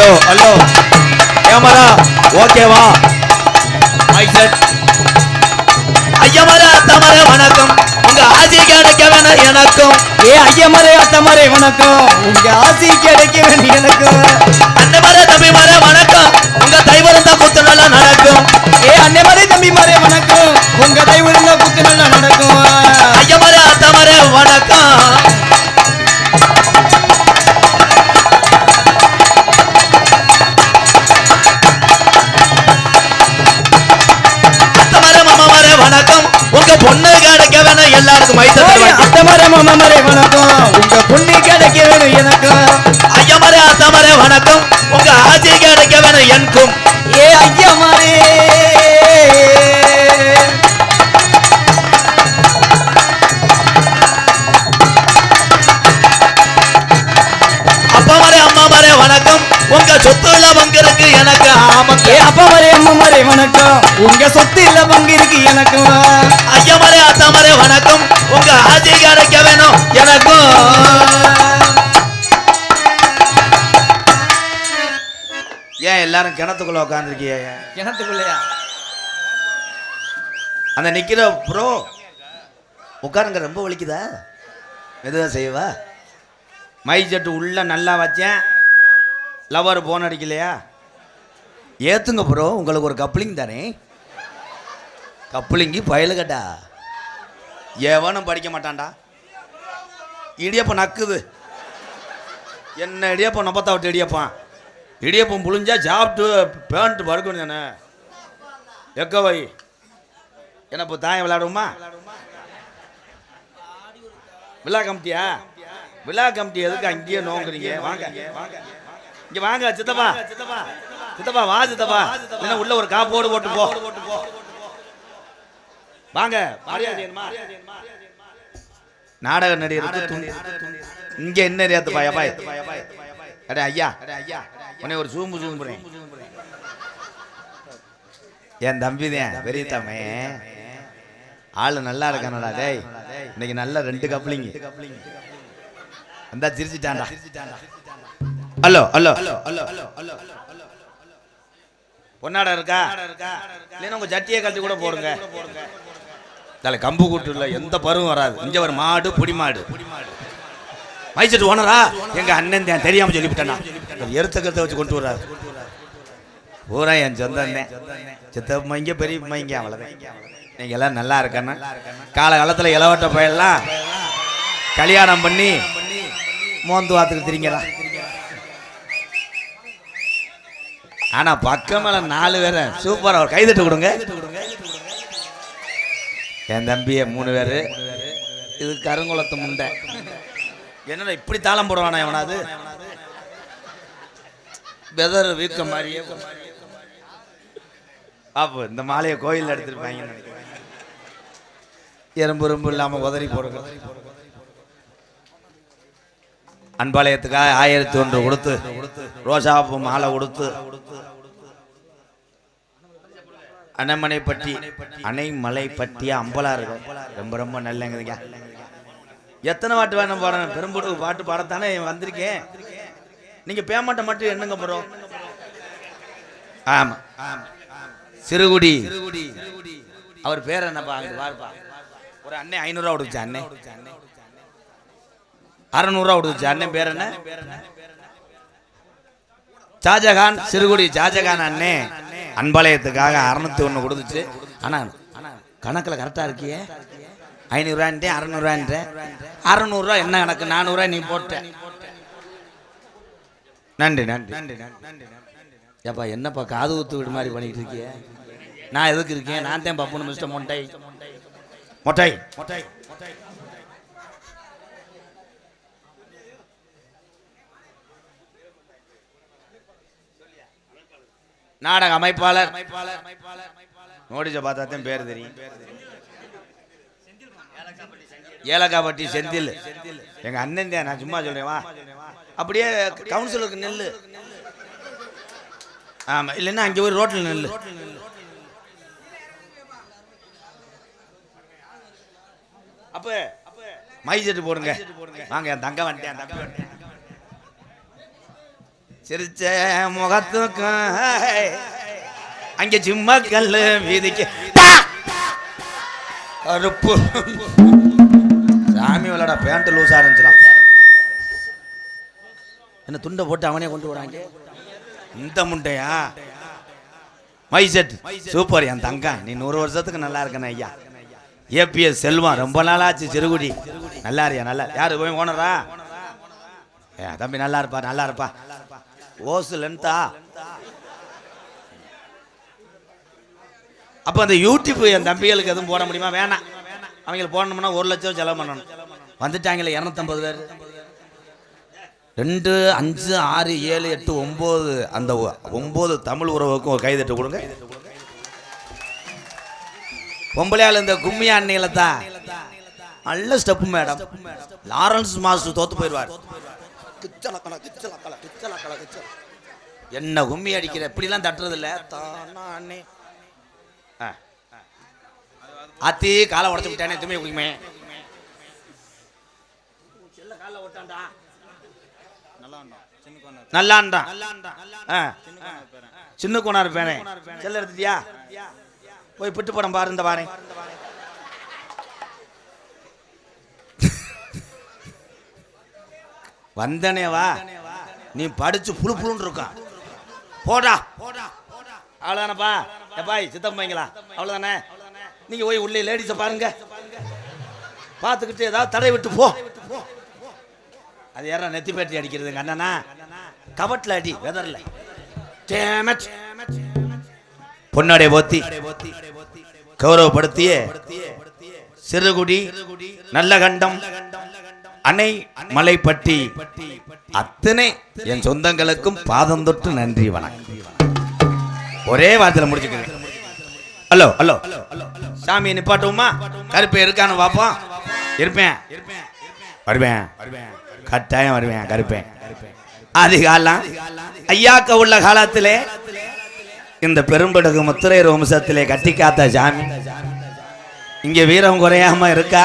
Hello hello. Camera ஓகேவா? Mic set ஐயமர அத்தமர வணக்கம். உங்க ஆசி கிடைக்க வேணும் எனக்கும். ஏ ஐயமரே அத்தமரே வணக்கம். உங்க ஆசி கிடைக்க வேணும் எனக்கும். அண்ணமர தம்பிமர வணக்கம். உங்க தைவருந்த குத்து நல்லா நடக்கும். ஏ அன்னைமரே தம்பிமாரே வணக்கம். உங்க தயவு இருந்தா குத்து நல்லா நடக்கும். ஐயமரே அத்தமரே வணக்கம். எல்லாருக்கும் அத்தமரே மாமரே வணக்கம். உங்க பொண்ணு கிடைக்க வேணும் எனக்கும். ஐயமர அத்தமர வணக்கம். உங்க ஆசி கிடைக்க வேணும் எனக்கும். ஏ ஐயமரே ஏ அப்பமரே அம்மமரே வணக்கம். உங்க சொத்து இல்ல பங்கு இருக்கு எனக்கும் ஐயா மரே அத்தா மரே வணக்கம். உங்க ஆசி கிடைக்க வேணும் எனக்கும். ஏன் எல்லாரும் கிணத்துக்குள்ள உட்காந்துருக்கீங்க கிணத்துக்குள்ளையா? அந்த நிக்கிற ப்ரோ உட்காருங்க ரொம்ப வலிக்குதா? எதுவும் செய்வா மை ஜெட்டு உள்ள நல்லா வச்சேன். லவர் போன் அடிக்கலையா? ஏற்றுங்க ப்ரோ உங்களுக்கு ஒரு கப்ளிங் தானே? கப்ளிங்கி பயலுகட்டா எவனும் படிக்க மாட்டான்டா. இடியப்பம் நக்குது. என்ன இடியப்பம்? நம்பத்தா விட்டு இடியப்பான் இடியப்பம் புழிஞ்சா சாப்பிட்டு பேண்ட்டு படுக்கணும் தானே? எக்க வை. என்ன இப்போ தாயம் விளையாடுவோமா? விழா கமிட்டியா? விழா கமிட்டி எதுக்கு அங்கேயே நோங்குறீங்க? வாங்க. இங்கே வாங்க சித்தப்பா சித்தப்பா. வா சித்தப்பா. என்ன உள்ள ஒரு காப்போடு போட்டு போ. வாங்க? நாடக நடிகருக்கு துணி- இங்க என்ன நேத்து பாய் அப்பாய் அடே ஐயா. உன்னை ஒரு சூம்பு சூம்புறேன். என் தம்பி தான் பெரிய தம்பி ஆளு நல்லா இருக்கானடா டேய். இன்னைக்கு நல்ல ரெண்டு கப்ளிங். அந்த சிரிச்சிட்டான்டா. Hello hello hello hello. பொன்னாடா இருக்கா? இல்லைன்னா உங்க ஜட்டியை கழட்டி கூட போடுங்க. தலை கம்பு கூட்டு இல்ல எந்த பருவம் வராது. இங்க ஒரு மாடு புடி மாடு. மைசெட் ஓனரா? எங்க அண்ணன் தான் தெரியாம சொல்லிவிட்டேனா? எருத்த கருத்தை வச்சு கொண்டு வர்றாரு பூரா என் சொந்தம் சித்தப்பா இங்க பெரியப்பா இங்க அவ்வளவுதான். நீங்க எல்லாம் நல்லா இருக்கண்ணா கால காலத்துல இளவட்ட பையெல்லாம். கல்யாணம் பண்ணி மோந்து வாத்துக்கு திரிங்கடா ஆனா பக்கம் மேல நாலு பேரை சூப்பரா ஒரு கைதட்டு கொடுங்க. என் தம்பிய மூணு பேரு. இது கருங்குளத்து முண்டை. என்னடா இப்படி தாளம் போடுவானா எவனாது பெதர் வீக்க மாதிரியே. அப்போ இந்த மாலையை கோயில் எடுத்துருப்பாங்கன்னு நினைக்கிறேன். எறும்பு எறும்பு இல்லாம உதறி போடுங்க. அன்பாளையத்துக்காக ஆயிரத்தி ஒன்று கொடுத்து ரோசாப்பு மாலை கொடுத்து அணைமனை பற்றி அணைமலை பற்றிய அம்பலா இருக்கும். ரொம்ப ரொம்ப நல்லங்க எத்தனை பாட்டு வேணும் பாடணும் பெரும்புடு பாட்டு பாடத்தானே வந்திருக்கேன். நீங்க பேமெண்ட்டை மட்டும் என்னங்க போறோம் ஆமா. சிறுகுடி. அவர் பேர் என்னப்பா? அங்க பாருப்பா. ஒரு அண்ணன் ஐநூறுரூவா கொடுத்துச்சு அண்ணன் அறநூறுவா கொடுத்துச்சு. அண்ணன் பேர் என்ன? ஷாஜகான் சிறுகுடி ஷாஜகான் அண்ணே. அன்பாளையத்துக்காக அறுநூத்தி ஒன்று கொடுத்துச்சு. ஆனா கணக்கில் கரெக்டாக இருக்கியே? ஐநூறுரூவான்ட்டேன் அறநூறுவான்ட்டேன் அறநூறுவா என்ன கணக்கு? நானூறுரூவா நீ போட்ட. நன்றி நன்றி. நன்றி நன்றி ஏப்பா என்னப்பா காது ஊத்து விடு மாதிரி பண்ணிட்டு இருக்கிய? நான் எதுக்கு இருக்கேன்? நான் தான் பப்புனு மிஸ்டர் மொட்டை மொட்டை. மொட்டை. நாடக அமைப்பாளர். நோடிச்ச பார்த்தா தான் பேர் தெரியும். ஏலக்காப்பட்டி செந்தில். எங்க அண்ணன் தான் நான் சும்மா சொல்றேன் வா. அப்படியே கவுன்சிலருக்கு நெல்லு. ஆமா இல்லைன்னா அங்கே போய் ரோட்டில் நெல்லு. அப்ப மை செட்டு போடுங்க. வாங்க என் தங்க வந்துட்டேன் தம்பி வந்துட்டேன் சிரிச்ச முகத்துக்கும் அங்க சும்மா கல்லு வீதிக்கு கருப்பு. சாமி விளாட பேண்ட் லூஸ் ஆரம்பிச்சிடான் என்ன துண்டை போட்டு அவனே கொண்டு வராங்க? இந்த முண்டையா? மைசெட் சூப்பர் என் தங்கம். நீ நூறு வருஷத்துக்கு நல்லா இருக்கணும் ஐயா. ஏபிஎஸ் செல்வம் ரொம்ப நாளாச்சு சிறுகுடி. நல்லா இருக்கியா? நல்லா யாரு? போய் ஓனரா? ஏ தம்பி நல்லா இருப்பா நல்லா இருப்பா. ஓசு லென்த்தா அப்போ அந்த யூடியூப் என் தம்பிகளுக்கு எதுவும் போட முடியுமா? வேணாம். அவங்களுக்கு போடணும்னா ஒரு லட்சம் செலவு பண்ணணும். வந்துட்டாங்களே இரநூத்தம்பது பேர். ரெண்டு அஞ்சு ஆறு ஏழு எட்டு ஒம்பது அந்த ஒம்பது தமிழ் உறவுக்கும் ஒரு கைதட்டு கொடுங்க. பொம்பளையால் இந்த கும்மியா அன்னையில தான். நல்ல ஸ்டெப்பு மேடம். லாரன்ஸ் மாஸ்டர் தோத்து போயிடுவார். கிச்சலக்கல, கிச்சலக்கல, கிச்சலக்கல, கிச்சல. என்ன கும்மி அடிக்கிற? இப்படிலாம் தட்டுறது இல்ல தானா. அத்தி காலை உடச்சு விட்டானே துணி குடிக்குமே நல்லான்டான் ஆ. சின்ன கோனார் பேனே செல்ல எடுத்துட்டியா? போய் பிட்டு படம் பாரு இந்த பாரு. வந்தனே வா. நீ படிச்சு புழு புழுன்னு இருக்கான் போடா. போடா அவ்வளோதானப்பா எப்பாய் சித்தம் அவ்வளோதானே நீங்கள் போய் உள்ளே லேடிஸை பாருங்க. பார்த்துக்கிட்டு ஏதாவது தடை விட்டு போ. அது யாரா நெத்தி பேட்டி அடிக்கிறதுங்க அண்ணனா? கபட்டில் அடி வெதரில். டேமட் பொன்னாடை போத்தி கௌரவப்படுத்திய சிறுகுடி நல்ல கண்டம் அணை மலைப்பட்டி அத்தனை என் சொந்தங்களுக்கும் பாதம் தொட்டு நன்றி வணக்கம். ஒரே வார்த்தையில முடிச்சுக்கிறேன். Hello hello. சாமி நிப்பாட்டுவோமா கருப்பு இருக்கான்னு பார்ப்போம். இருப்பேன். வருவேன். கட்டாயம் வருவேன் கருப்பேன். ஆதி காலம். ஐயாக்க உள்ள காலத்திலே இந்த பெரும்படுகு முத்துரை வம்சத்திலே கட்டி காத்த சாமி. இங்கே வீரம் குறையாம இருக்கா?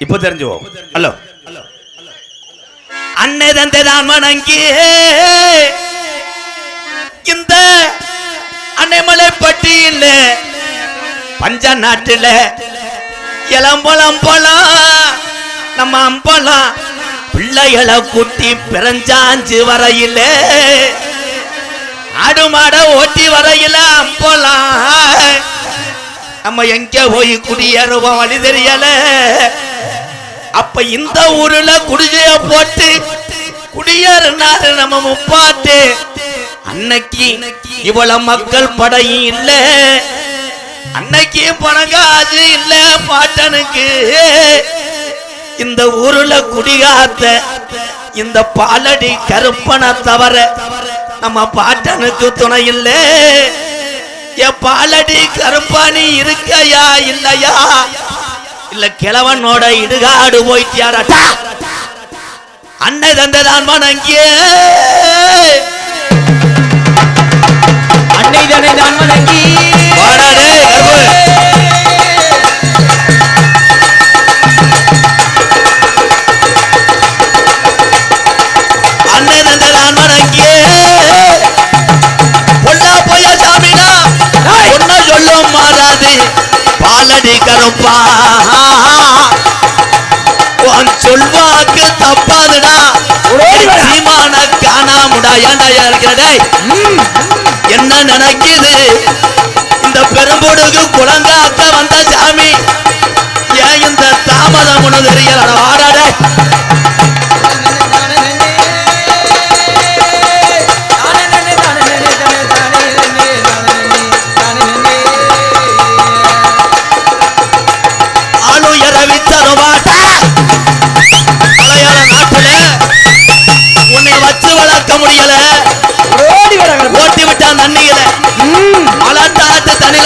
இப்ப தெரிஞ்சுவோம். ஹலோ. அன்னை தந்தை தான் வணங்கி இந்த அன்னைமலை பட்டியில் பஞ்ச நாட்டுல இளம்பழம் பழம் நம்ம அம்பழம் பிள்ளைகளை குட்டி பிறஞ்சாஞ்சு வரையில ஆடு மாட ஓட்டி வரையில அம்பழம். நம்ம எங்க போய் குடியேறுவோம் வழி தெரியல. அப்ப இந்த ஊர்ல குடிசைய போட்டு குடியேறினாரு நம்ம முப்பாட்டு. அன்னைக்கு இவ்வளவு மக்கள் படையும் இல்ல. அன்னைக்கு பணங்காசு இல்ல பாட்டனுக்கு. இந்த ஊருல குடிகாத்த இந்த பாலடி கருப்பனை தவிர நம்ம பாட்டனுக்கு துணை இல்ல. என் பாலடி கருப்பானி இருக்கையா இல்லையா? இல்ல கிழவனோட இடுகாடு போயிட்டியாடா அன்னை தந்தைதான் வணங்கியே. அன்னை தன்னை தான் வணங்கி. வாடா கருப்பா உன் சொல்வாக்கு தப்பாதுடா. சீமான காணாமுடா. ஏன்டா இருக்கிறடே என்ன நினைக்குது? இந்த பெரும்பொடுகு குழந்தாக்க வந்த சாமி. ஏன் இந்த தாமதம் ஒண்ணு தெரியல? வாடாட.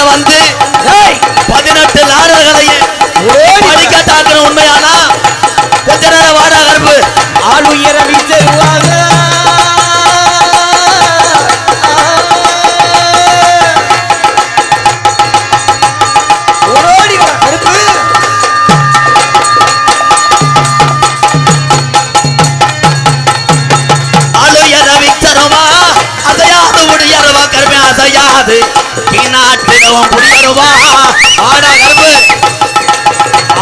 வந்து பதினெட்டு லாரர்களையும் படிக்க தாக்குற உண்மையானா? கொஞ்ச நேரம் வாடா கருப்பு. ஆள் உயர வித்தருவாங்க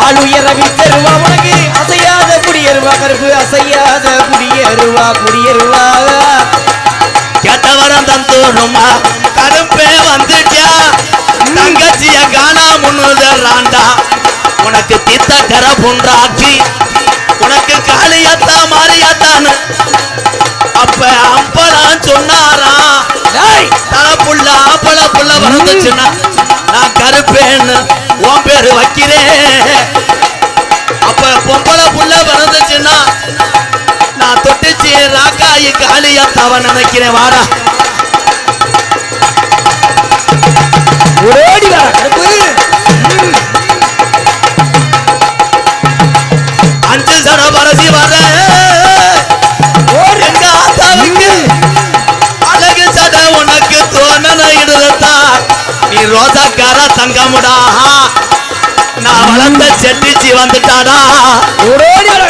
ஆள் உயர வித்தருவா உனக்கு அசையாத குடியருவா கருப்பு அசையாத குடியருவா குடியருவா கெட்டவரம் தந்தோணுமா? கருப்பே வந்துட்டியா தங்கச்சிய காணா முன்னுதராண்டா. உனக்கு தித்த கர புன்றாக்கி உனக்கு காளியத்தா மாறியத்தான்னு புள்ள வந்துச்சுன்னா நான் கருப்பேன்னு உன் பேரு வைக்கிறேன் அப்ப பொம்பளை புள்ள பிறந்துச்சுன்னா நான் தொட்டுச்சு ராக்காயி காலியா தவ நினைக்கிறேன் வாடா. ஓடி வர கருப்பு. ரோசாக்கார தங்கமுடா நான் வளர்ந்த செட்டிச்சி வந்துட்டாடா. ஓடி வர